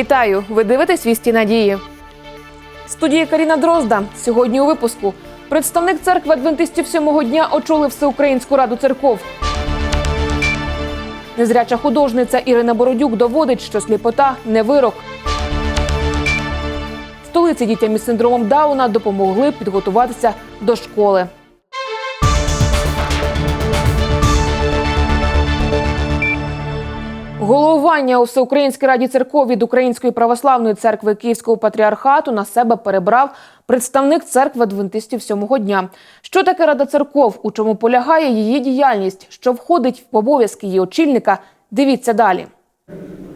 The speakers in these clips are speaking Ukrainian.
Вітаю! Ви дивитесь вісті надії. Студія Каріна Дрозда. Сьогодні у випуску представник церкви адвентистів сьомого дня очолив Всеукраїнську раду церков. Незряча художниця Ірина Бородюк доводить, що сліпота не вирок. Столиці дітям із синдромом Дауна допомогли підготуватися до школи. Головування у Всеукраїнській раді церков від Української православної церкви Київського патріархату на себе перебрав представник церкви адвентистів сьомого дня. Що таке рада церков? У чому полягає її діяльність? Що входить в обов'язки її очільника? Дивіться далі.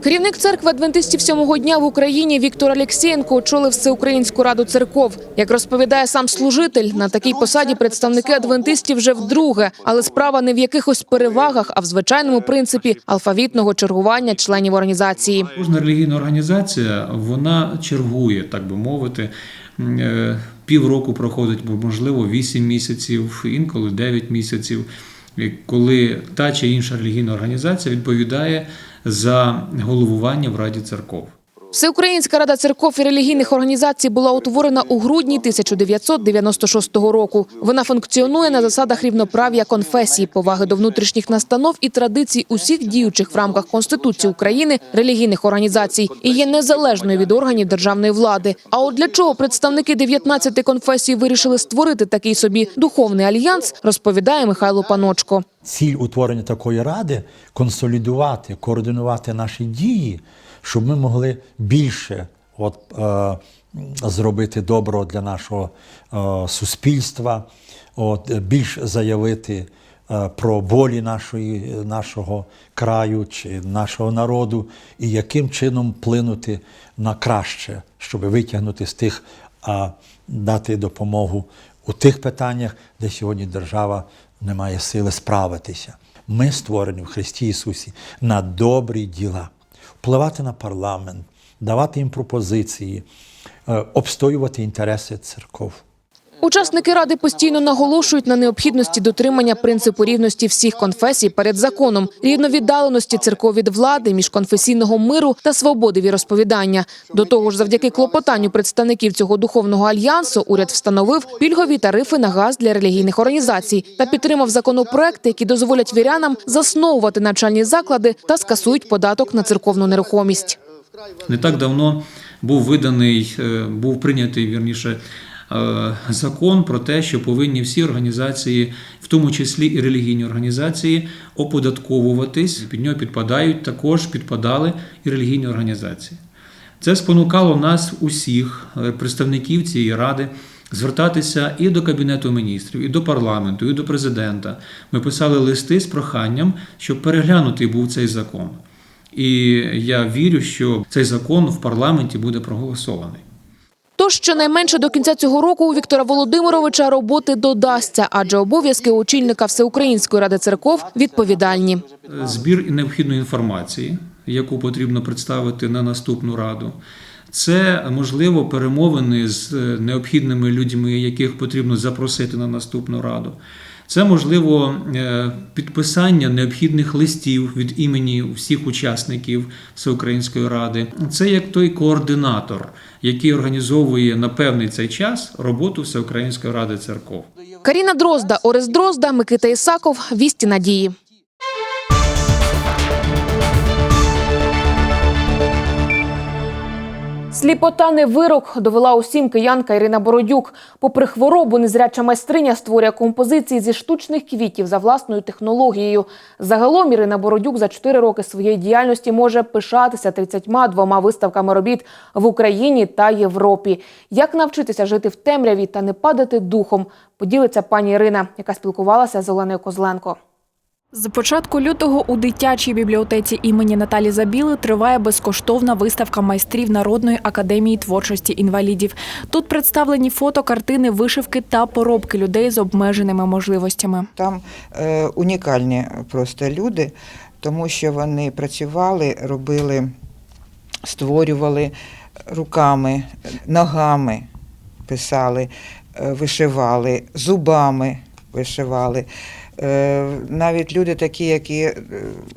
Керівник церкви адвентистів сьомого дня в Україні Віктор Алєксєєнко очолив Всеукраїнську раду церков. Як розповідає сам служитель, на такій посаді представники адвентистів вже вдруге, але справа не в якихось перевагах, а в звичайному принципі алфавітного чергування членів організації. Кожна релігійна організація вона чергує, так би мовити. Е, Півроку проходить, бо можливо 8 місяців, інколи 9 місяців, коли та чи інша релігійна організація відповідає за головування в Раді церков. Всеукраїнська рада церков і релігійних організацій була утворена у грудні 1996 року. Вона функціонує на засадах рівноправ'я конфесій, поваги до внутрішніх настанов і традицій усіх діючих в рамках Конституції України релігійних організацій і є незалежною від органів державної влади. А от для чого представники 19 конфесій вирішили створити такий собі духовний альянс, розповідає Михайло Паночко. Ціль утворення такої ради консолідувати, координувати наші дії, щоб ми могли більше от, е, зробити добро для нашого е, суспільства, от, е, більш заявити е, про болі нашої, нашого краю чи нашого народу, і яким чином вплинути на краще, щоб витягнути з тих, а дати допомогу у тих питаннях, де сьогодні держава не має сили справитися. Ми створені в Христі Ісусі на добрі діла, впливати на парламент, давати їм пропозиції, е, обстоювати інтереси церков. Учасники ради постійно наголошують на необхідності дотримання принципу рівності всіх конфесій перед законом, рівновіддаленості церков від влади, міжконфесійного миру та свободи віросповідання. До того ж, завдяки клопотанню представників цього духовного альянсу, уряд встановив пільгові тарифи на газ для релігійних організацій та підтримав законопроекти, які дозволять вірянам засновувати навчальні заклади та скасують податок на церковну нерухомість. Не так давно був виданий, е, був прийнятий вірніше. Е, Закон про те, що повинні всі організації, в тому числі і релігійні організації, оподатковуватись. Під нього підпадають також підпадали і релігійні організації. Це спонукало нас усіх, е, представників цієї ради, звертатися і до Кабінету міністрів, і до парламенту, і до президента. Ми писали листи з проханням, щоб переглянутий був цей закон. І я вірю, що цей закон в парламенті буде проголосований. Тож щонайменше до кінця цього року у Віктора Володимировича роботи додасться, адже обов'язки очільника Всеукраїнської ради церков відповідальні. Збір необхідної інформації, яку потрібно представити на наступну раду. Це можливо перемовини з е, необхідними людьми, яких потрібно запросити на наступну раду. Це можливо е, підписання необхідних листів від імені всіх учасників Всеукраїнської ради. Це як той координатор, який організовує на певний цей час роботу Всеукраїнської ради церков. Каріна Дрозда, Орес Дрозда, Микита Ісаков. Вісті надії. Сліпота не вирок довела усім киянка Ірина Бородюк. Попри хворобу, незряча майстриня створює композиції зі штучних квітів за власною технологією. Загалом Ірина Бородюк за 4 роки своєї діяльності може пишатися 32 виставками робіт в Україні та Європі. Як навчитися жити в темряві та не падати духом, поділиться пані Ірина, яка спілкувалася з Оленою Козленко. З початку лютого у дитячій бібліотеці імені Наталі Забіли триває безкоштовна виставка майстрів Народної академії творчості інвалідів. Тут представлені фото, картини, вишивки та поробки людей з обмеженими можливостями. Там е, унікальні просто люди, тому що вони працювали, робили, створювали руками, ногами писали, е, вишивали, зубами вишивали. е, навіть люди такі, які е,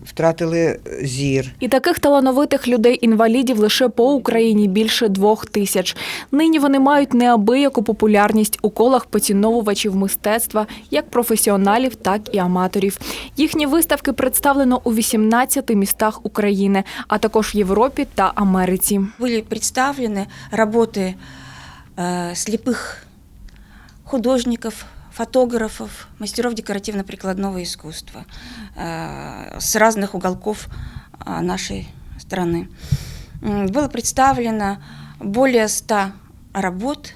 втратили зір. І таких талановитих людей-інвалідів лише по Україні більше двох тисяч. Нині вони мають неабияку популярність у колах поціновувачів мистецтва, як професіоналів, так і аматорів. Їхні виставки представлено у 18 містах України, а також в Європі та Америці. были представлены работы э, слепых художников, фотографов, мастеров декоративно-прикладного искусства э, с разных уголков э, нашей страны. М, Было представлено более 100 работ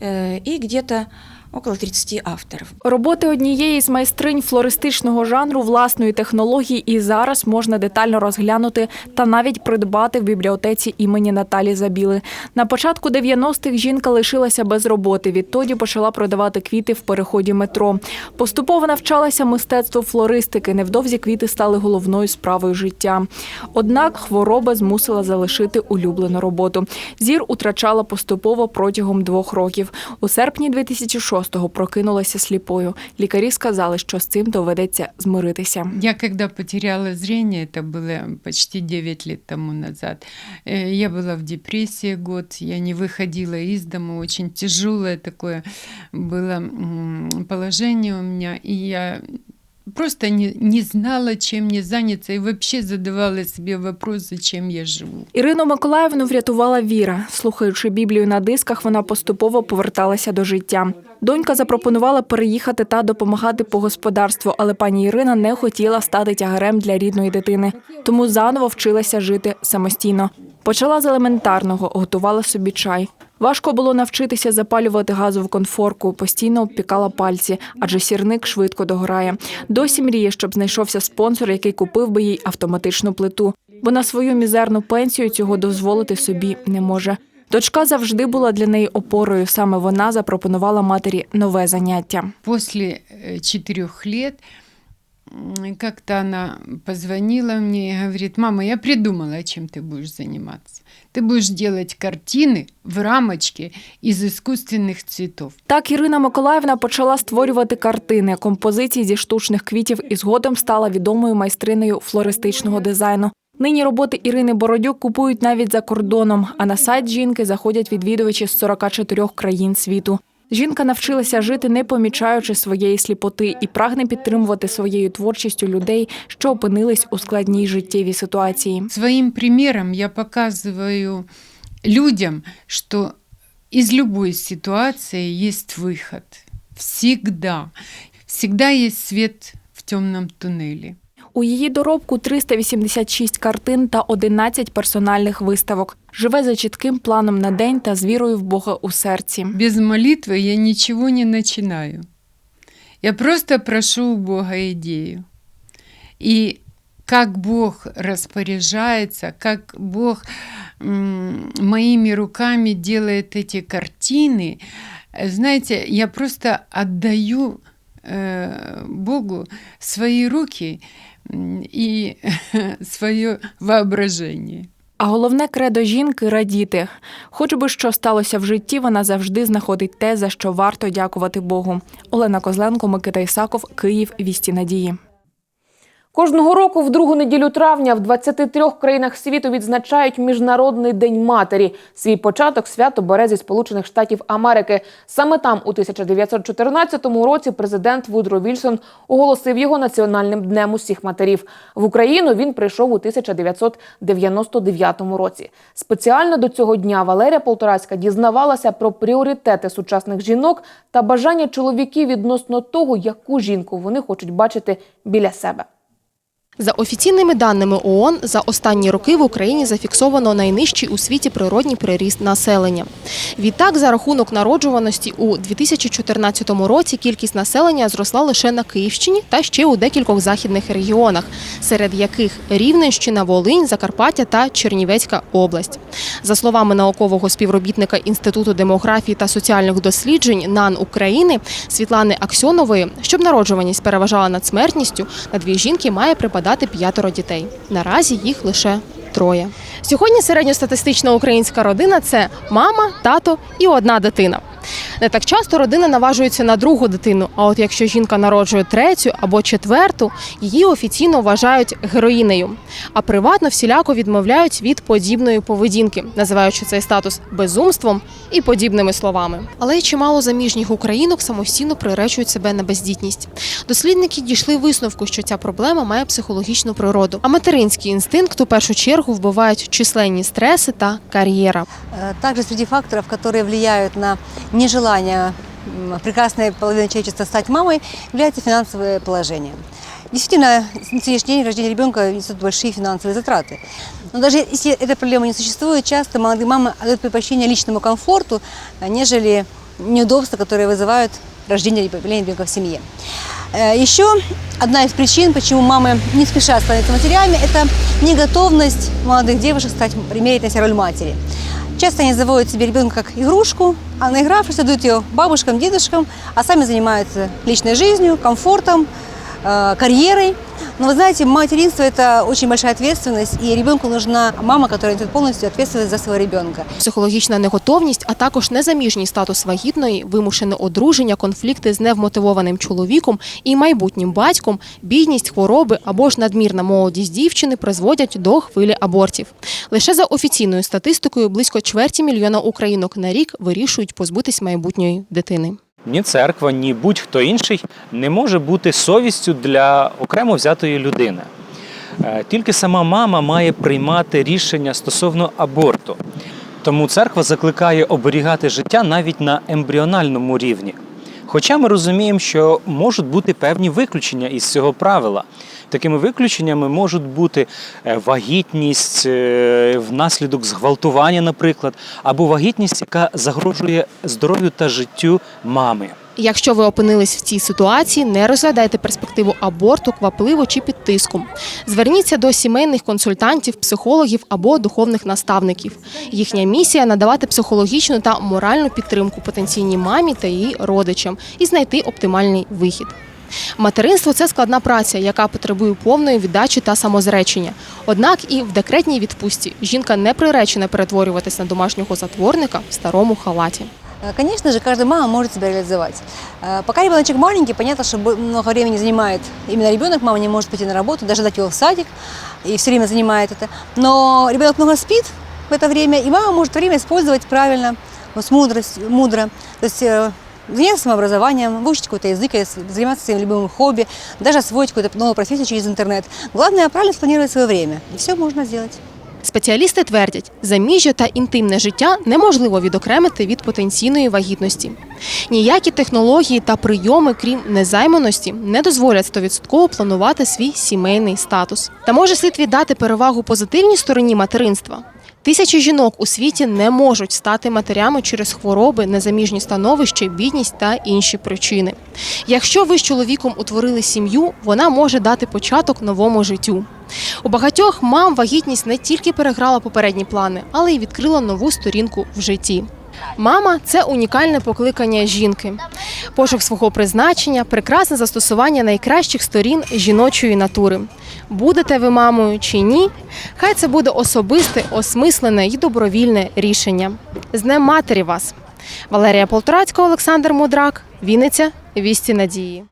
э, и где-то около 30 авторов. Роботи однієї з майстринь флористичного жанру власної технології і зараз можна детально розглянути та навіть придбати в бібліотеці імені Наталі Забіли. На початку 90-х жінка лишилася без роботи. Відтоді почала продавати квіти в переході метро. Поступово навчалася мистецтву флористики. Невдовзі квіти стали головною справою життя. Однак хвороба змусила залишити улюблену роботу. Зір утрачала поступово протягом двох років. У серпні 2006-го прокинулася сліпою. Лікарі сказали, що з цим доведеться змиритися. Я когда потеряла зрение, это было почти 9 лет тому назад, э, я была в депрессии год, я не выходила из дома, очень тяжелое такое было м, положение у меня, и я просто не, не знала, чем мне заняться, и вообще задавала себе вопрос, зачем я живу. Ірину Миколаївну врятувала віра. Слухаючи Біблію на дисках, вона поступово поверталася до життя. Донька запропонувала переїхати та допомагати по господарству, але пані Ірина не хотіла стати тягарем для рідної дитини, тому заново вчилася жити самостійно. Почала з елементарного, готувала собі чай. Важко було навчитися запалювати газову конфорку, постійно обпікала пальці, адже сірник швидко догорає. Досі мріє, щоб знайшовся спонсор, який купив би їй автоматичну плиту. Бо на свою мізерну пенсію цього дозволити собі не може. Дочка завжди була для неї опорою. Саме вона запропонувала матері нове заняття. Э, четырех лет м, как-то она позвонила мне и говорит, мама, я придумала, чем ты будешь заниматься. Ты будешь делать картины в рамочке из искусственных цветов. Так Ірина Миколаївна почала створювати картини, композиції зі штучних квітів і згодом стала відомою майстринею флористичного дизайну. Нині роботи Ірини Бородюк купують навіть за кордоном, а на сайт жінки заходять відвідувачі з 44 країн світу. Жінка навчилася жити, не помічаючи своєї сліпоти, і прагне підтримувати своєю творчістю людей, що опинились у складній життєвій ситуації. Своим примером я показываю людям, что из любой ситуации есть выход. Всегда. Всегда есть свет в темном туннеле. У її доробку 386 картин та 11 персональних виставок. Живе за чітким планом на день та з вірою в Бога у серці. Без молитвы я ничего не начинаю. Я просто прошу у Бога идею. И как Бог распоряжается, как Бог м, моими руками делает эти картины, э, знаете, я просто отдаю э, Богу свои руки м, и свое воображение. А головне кредо жінки радіти. Хоч би що сталося в житті, вона завжди знаходить те, за що варто дякувати Богу. Олена Козленко, Микита Ісаков, Київ. Вісті надії. Кожного року в другу неділю травня в 23 країнах світу відзначають Міжнародний день матері. Свій початок свято бере зі Сполучених Штатів Америки. Саме там у 1914 році президент Вудро Вільсон оголосив його національним днем усіх матерів. В Україну він прийшов у 1999 році. Спеціально до цього дня Валерія Полторацька дізнавалася про пріоритети сучасних жінок та бажання чоловіків відносно того, яку жінку вони хочуть бачити біля себе. За офіційними даними ООН, за останні роки в Україні зафіксовано найнижчий у світі природній приріст населення. Відтак, за рахунок народжуваності у 2014 році кількість населення зросла лише на Київщині та ще у декількох західних регіонах, серед яких Рівненщина, Волинь, Закарпаття та Чернівецька область. За словами наукового співробітника Інституту демографії та соціальних досліджень НАН України Світлани Аксьонової, щоб народжуваність переважала над смертністю, на дві жінки має припадати п'ятеро дітей. Наразі їх лише троє. Сьогодні середньостатистична українська родина це мама, тато і одна дитина. Не так часто родина наважується на другу дитину. А от якщо жінка народжує третю або четверту, її офіційно вважають героїнею. А приватно всіляко відмовляють від подібної поведінки, називаючи цей статус безумством і подібними словами. Але й чимало заміжніх українок самостійно приречують себе на бездітність. Дослідники дійшли висновку, що ця проблема має психологічну природу. А материнський інстинкт у першу чергу вбивають численні стреси та кар'єра. Э, Также среди факторов, которые влияют на нежелание прекрасной половины человечества стать мамой, является финансовое положение. Действительно, на сегодняшний день рождение ребенка несет большие финансовые затраты. Но даже если эта проблема не существует, часто молодые мамы отдают предпочтение личному комфорту, а, нежели неудобства, которые вызывают рождение и появление ребенка в семье. Э, Еще одна из причин, почему мамы не спешат становиться матерями, это неготовность молодых девушек стать, примерить на себя роль матери. Часто они заводят себе ребенка как игрушку, а наигравшись, отдают ее бабушкам, дедушкам, а сами занимаются личной жизнью, комфортом, э, карьерой. Но вы знаете, материнство – это очень большая ответственность, и ребенку нужна мама, которая несет полностью ответственность за своего ребенка. Психологічна неготовність, а також незаміжній статус вагітної, вимушене одруження, конфлікти з невмотивованим чоловіком і майбутнім батьком, бідність, хвороби або ж надмірна молодість дівчини призводять до хвилі абортів. Лише за офіційною статистикою близько чверті мільйона українок на рік вирішують позбутись майбутньої дитини. Ні церква, ні будь-хто інший не може бути совістю для окремо взятої людини. Е, Тільки сама мама має приймати рішення стосовно аборту. Тому церква закликає оберігати життя навіть на ембріональному рівні. Хоча ми розуміємо, що можуть бути певні виключення із цього правила. Такими виключеннями можуть бути е, вагітність е, внаслідок зґвалтування, наприклад, або вагітність, яка загрожує здоров'ю та життю мами. Якщо ви опинились в цій ситуації, не розглядайте перспективу аборту квапливо чи під тиском. Зверніться до сімейних консультантів, психологів або духовних наставників. Їхня місія надавати психологічну та моральну підтримку потенційній мамі та її родичам і знайти оптимальний вихід. Материнство це складна праця, яка потребує повної віддачі та самозречення. Однак і в декретній відпустці жінка не приречена перетворюватись на домашнього затворника в старому халаті. Э, Конечно же, каждая мама может себя реализовать. Э, Пока ребеночек маленький, понятно, что много времени занимает именно ребенок, мама не может пойти на работу, даже дать его в садик, и все время занимает это. Но ребенок много спит в это время, и мама может время использовать правильно, с мудростью, мудро. То есть э, заняться самообразованием, выучить какой-то язык, заниматься своим любимым хобби, даже освоить какую-то новую профессию через интернет. Главное правильно спланировать свое время, и все можно сделать. Спеціалісти твердять, заміжжя та інтимне життя неможливо відокремити від потенційної вагітності. Ніякі технології та прийоми, крім незайманості, не дозволять стовідсотково планувати свій сімейний статус. Та може слід віддати перевагу позитивній стороні материнства. Тисячі жінок у світі не можуть стати матерями через хвороби, незаміжні становище, бідність та інші причини. Якщо ви з чоловіком утворили сім'ю, вона може дати початок новому життю. У багатьох мам вагітність не тільки переграла попередні плани, але й відкрила нову сторінку в житті. Мама це унікальне покликання жінки, пошук свого призначення, прекрасне застосування найкращих сторін жіночої натури. Будете ви мамою чи ні? Хай це буде особисте, осмислене і добровільне рішення. З Днем матері вас! Валерія Полторацька, Олександр Мудрак, Вінниця, Вісті Надії.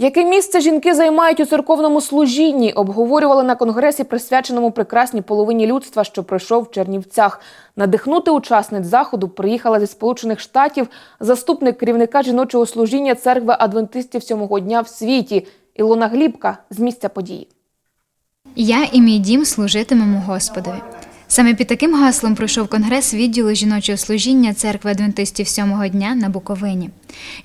Яке місце жінки займають у церковному служінні? Обговорювали на конгресі, присвяченому прекрасній половині людства, що пройшов в Чернівцях. Надихнути учасниць заходу приїхала зі Сполучених Штатів заступник керівника жіночого служіння церкви адвентистів сьомого дня в світі Ілона Глібка з місця події. Я і мій дім служитимемо Господові. Саме під таким гаслом пройшов конгрес відділу жіночого служіння церкви адвентистів сьомого дня на Буковині.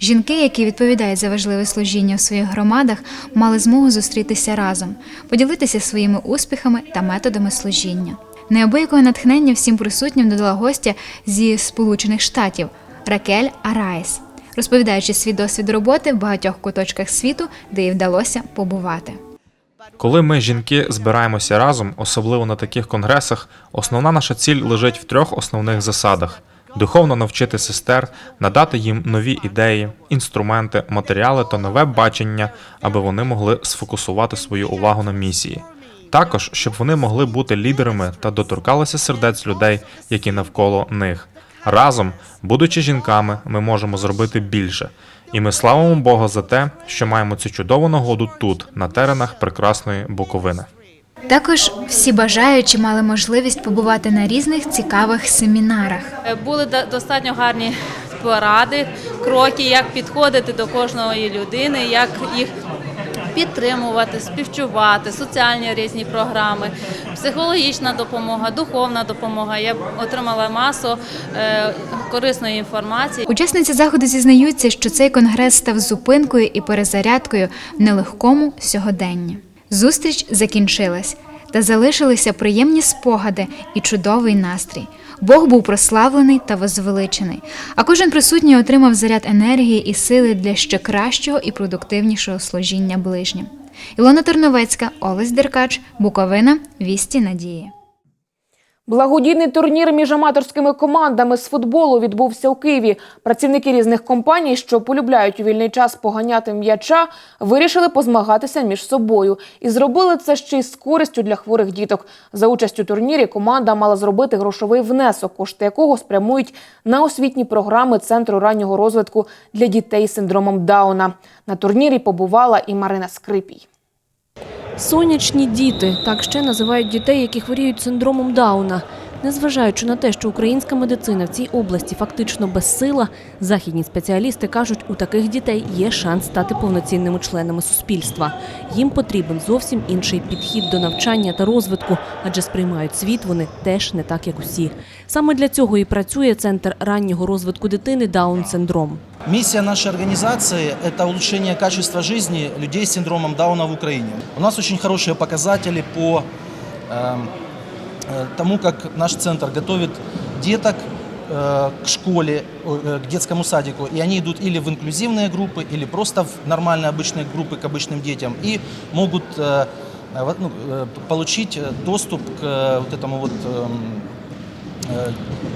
Жінки, які відповідають за важливе служіння в своїх громадах, мали змогу зустрітися разом, поділитися своїми успіхами та методами служіння. Неабиякого натхнення всім присутнім додала гостя зі Сполучених Штатів Ракель Арайс, розповідаючи свій досвід роботи в багатьох куточках світу, де їй вдалося побувати. Коли ми, жінки, збираємося разом, особливо на таких конгресах, основна наша ціль лежить в трьох основних засадах: духовно навчити сестер, надати їм нові ідеї, інструменти, матеріали та нове бачення, аби вони могли сфокусувати свою увагу на місії. Також, щоб вони могли бути лідерами та доторкалися сердець людей, які навколо них. Разом, будучи жінками, ми можемо зробити більше. І ми славимо Бога за те, що маємо цю чудову нагоду тут, на теренах прекрасної Буковини. Також всі бажаючі мали можливість побувати на різних цікавих семінарах. Е, Були до- достатньо гарні поради, кроки, як підходити до кожної людини, як їх підтримувати, співчувати, соціальні різні програми, психологічна допомога, духовна допомога. Я отримала масу е, корисної інформації. Учасниці заходу зізнаються, що цей конгрес став зупинкою і перезарядкою в нелегкому сьогоденні. Зустріч закінчилась, та залишилися приємні спогади і чудовий настрій. Бог був прославлений та возвеличений, а кожен присутній отримав заряд енергії і сили для ще кращого і продуктивнішого служіння ближнім. Ілона Терновецька, Олесь Деркач, Буковина, Вісті Надії. Благодійний турнір між аматорськими командами з футболу відбувся у Києві. Працівники різних компаній, що полюбляють у вільний час поганяти м'яча, вирішили позмагатися між собою і зробили це ще й з користю для хворих діток. За участь у турнірі команда мала зробити грошовий внесок, кошти якого спрямують на освітні програми центру раннього розвитку для дітей з синдромом Дауна. На турнірі побувала і Марина Скрипій. Сонячні діти так ще називають дітей, які хворіють синдромом Дауна. Незважаючи на те, що українська медицина в цій області фактично безсила, західні спеціалісти кажуть, у таких дітей є шанс стати повноцінними членами суспільства. Їм потрібен зовсім інший підхід до навчання та розвитку, адже сприймають світ вони теж не так, як усі. Саме для цього і працює центр раннього розвитку дитини Даун-синдром. Миссия нашей организации – это улучшение качества жизни людей с синдромом Дауна в Украине. У нас очень хорошие показатели по э, э, тому, как наш центр готовит деток э, к школе, э, к детскому садику. И они идут или в инклюзивные группы, или просто в нормальные обычные группы к обычным детям. И могут э, э, вот, ну, э, получить э, доступ к э, вот этому вот эм, э,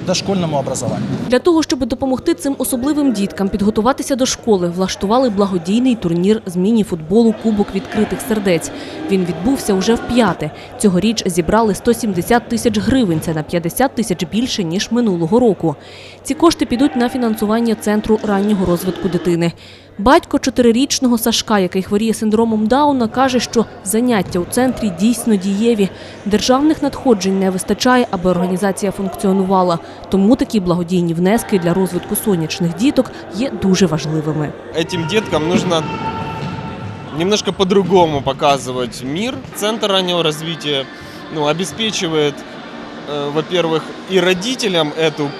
дошкольному образованию. Для того, щоб допомогти цим особливим діткам підготуватися до школи, влаштували благодійний турнір з міні-футболу Кубок відкритих сердець. Він відбувся уже в п'яте. Цьогоріч зібрали 170 тисяч гривень. Це на 50 тисяч більше, ніж минулого року. Ці кошти підуть на фінансування центру раннього розвитку дитини. Батько чотирирічного Сашка, який хворіє синдромом Дауна, каже, що заняття у центрі дійсно дієві. Державних надходжень не вистачає, аби організація функціонувала. Тому такі благодійні внески для розвитку сонячних діток є дуже важливими. Этим деткам нужно немножко по-другому показывать мир. Центр раннего развития ну, обеспечивает, э, во-первых, и родителям эту, м,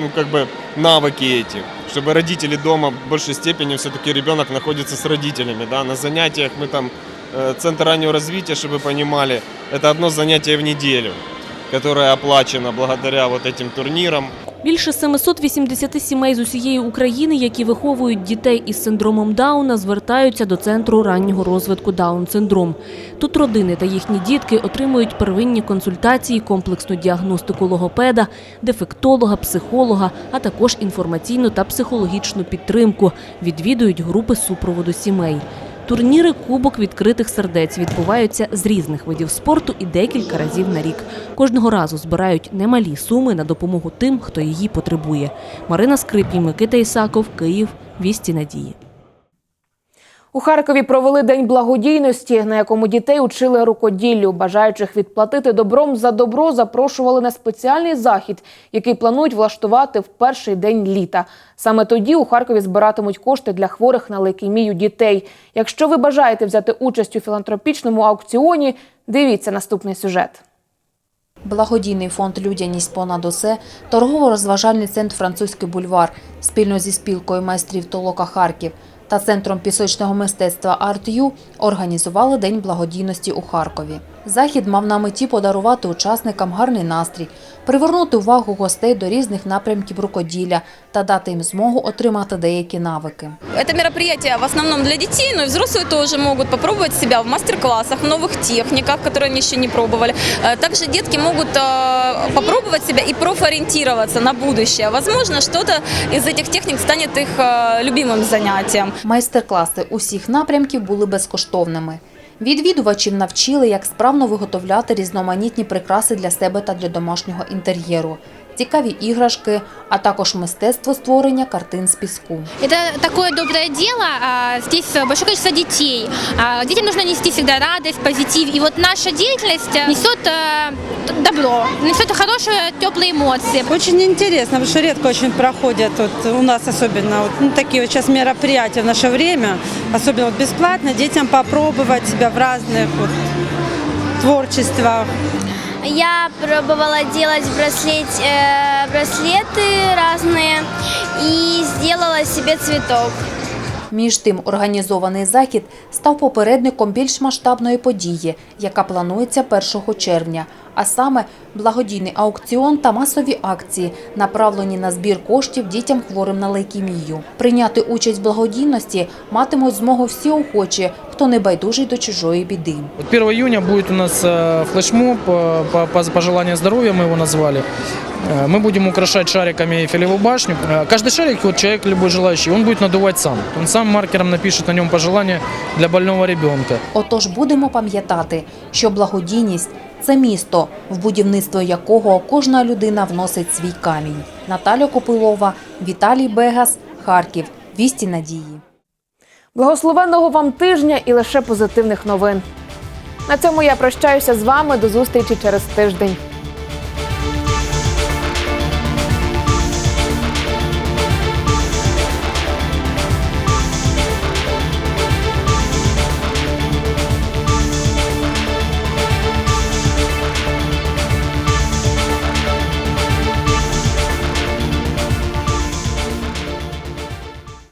ну, как бы, навыки эти, чтобы родители дома в большей степени все-таки ребенок находится с родителями, да, на занятиях мы там, э, центр раннего развития, чтобы вы понимали, это одно занятие в неделю, которое оплачено благодаря вот этим турнирам. Більше 780 сімей з усієї України, які виховують дітей із синдромом Дауна, звертаються до центру раннього розвитку Даун-синдром. Тут родини та їхні дітки отримують первинні консультації, комплексну діагностику логопеда, дефектолога, психолога, а також інформаційну та психологічну підтримку. Відвідують групи супроводу сімей. Турніри Кубок відкритих сердець відбуваються з різних видів спорту і декілька разів на рік. Кожного разу збирають немалі суми на допомогу тим, хто її потребує. Марина Скрипій, Микита Ісаков, Київ. Вісті надії. У Харкові провели день благодійності, на якому дітей учили рукоділлю. Бажаючих відплатити добром за добро запрошували на спеціальний захід, який планують влаштувати в перший день літа. Саме тоді у Харкові збиратимуть кошти для хворих на лейкемію дітей. Якщо ви бажаєте взяти участь у філантропічному аукціоні, дивіться наступний сюжет. Благодійний фонд Людяність понад усе, торгово-розважальний центр Французький бульвар спільно зі спілкою майстрів Толока Харків та центром пісочного мистецтва «Арт-Ю» організували День благодійності у Харкові. Захід мав на меті подарувати учасникам гарний настрій, привернути увагу гостей до різних напрямків рукоділля та дати їм змогу отримати деякі навики. Это мероприятие в основном для детей, но и взрослые тоже могут попробовать себя в мастер-классах, в новых техниках, которые они еще не пробовали. Э, Также детки могут э, попробовать себя и профориентироваться на будущее. Возможно, что-то из этих техник станет их э, любимым занятием. Майстер-класи усіх напрямків були безкоштовними. Відвідувачів навчили, як справно виготовляти різноманітні прикраси для себе та для домашнього інтер'єру, цікаві іграшки, а також мистецтво створення картин з піску. Это такое доброе дело. а, Здесь большое количество детей. А, Детям нужно нести всегда радость, позитив. И вот наша деятельность э, несет э, добро, несет хорошие, теплые эмоции. Очень интересно, потому что редко очень проходят вот у нас особенно вот, ну, такие вот сейчас мероприятия в наше время, особенно вот бесплатно детям попробовать себя в разных вот, творчествах. Я пробовала делать браслет, э, браслеты разные и сделала себе цветок. Між тим, організований захід став попередником більш масштабної події, яка планується 1 червня, а саме благодійний аукціон та масові акції, направлені на збір коштів дітям хворим на лейкемію. Прийняти участь в благодійності матимуть змогу всі охочі, хто не байдужий до чужої біди. Вот 1 июня будет у нас э, флешмоб э, по, по пожеланию здоровья, мы его назвали. Э, Мы будем украшать шариками Эйфелеву башню. Э, Каждый шарик, вот человек любой желающий, он будет надувать сам. Он сам маркером напишет на нем пожелание для больного ребенка. Отож будемо пам'ятати, що благодійність це місто, в будівництво якого кожна людина вносить свій камінь. Наталя Копилова, Віталій Бегас, Харків. Вісті надії. Благословенного вам тижня і лише позитивних новин. На цьому я прощаюся з вами. До зустрічі через тиждень.